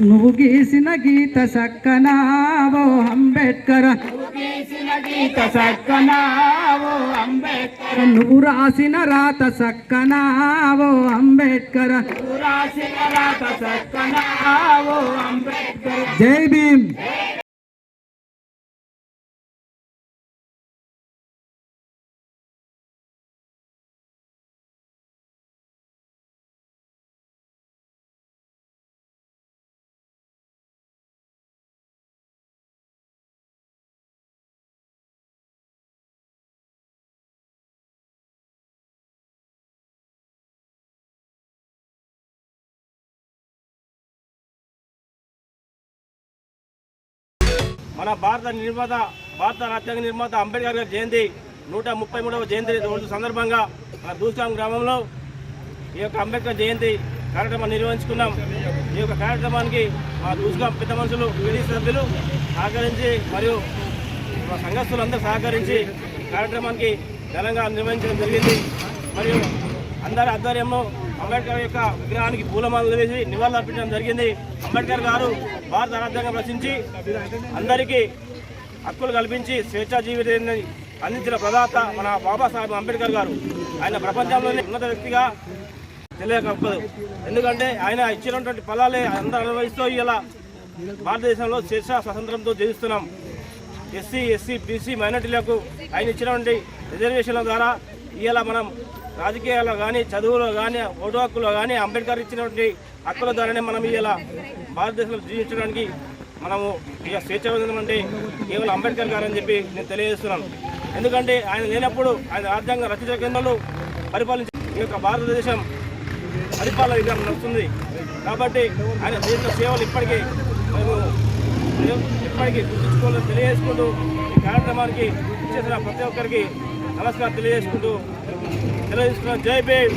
నువ్వు- గీసిన గీత సక్కనావో అంబేద్కర్. సక్కనావో అంబేద్కర్ నువ్వు రాసిన రాత సక్కనావో అంబేద్కర్. రాసిన రాత సక్కనావో అంబేద్కర్. జై భీమ్. మన భారత నిర్మాత భారత రాజ్యాంగ నిర్మాత అంబేద్కర్ గారి జయంతి నూట ముప్పై మూడవ జయంతి రోజు సందర్భంగా మన దూస్కాం గ్రామంలో ఈ యొక్క అంబేద్కర్ జయంతి కార్యక్రమాన్ని నిర్వహించుకున్నాం. ఈ యొక్క కార్యక్రమానికి మా దూస్కాం పెద్ద మనుషులు పీడీ సభ్యులు సహకరించి మరియు మా సంఘస్థులందరూ సహకరించి కార్యక్రమానికి ఘనంగా నిర్వహించడం జరిగింది. మరియు అందరి ఆధ్వర్యంలో అంబేద్కర్ యొక్క విగ్రహానికి పూలమాలలు వేసి నివాళులర్పించడం జరిగింది. అంబేద్కర్ గారు భారత రాజ్యాంగం రచించి అందరికీ హక్కులు కల్పించి స్వేచ్ఛా జీవితాన్ని అందించిన ప్రదాత మన బాబాసాహెబ్ అంబేద్కర్ గారు. ఆయన ప్రపంచంలోనే ఉన్నత వ్యక్తిగా తెలియకపోదు. ఎందుకంటే ఆయన ఇచ్చినటువంటి ఫలాలే అందరూ అనుభవిస్తూ ఇలా భారతదేశంలో స్వేచ్ఛ స్వతంత్రంతో జీవిస్తున్నాం. ఎస్సీ ఎస్సీ బీసీ మైనార్టీలకు ఆయన ఇచ్చినటువంటి రిజర్వేషన్ల ద్వారా ఇలా మనం రాజకీయాల్లో కానీ చదువులో కానీ ఓటు హక్కులో కానీ అంబేద్కర్ ఇచ్చినటువంటి హక్కుల ద్వారానే మనం ఇలా భారతదేశంలో జీవించడానికి మనము ఇక స్వేచ్ఛ పొందమంటే కేవలం అంబేద్కర్ గారు అని చెప్పి నేను తెలియజేస్తున్నాను. ఎందుకంటే ఆయన లేనప్పుడు ఆయన రాజ్యాంగ రచయిత కేంద్రాలు పరిపాలించి ఈ యొక్క భారతదేశం పరిపాలన విధానం నడుస్తుంది. కాబట్టి ఆయన చేసిన సేవలు ఇప్పటికీ మేము ఇప్పటికీ గుర్తుంచుకోవాలని తెలియజేసుకుంటూ ఈ కార్యక్రమానికి చేసిన ప్రతి ఒక్కరికి నమస్కారం తెలియజేసుకుంటూ జై భీమ్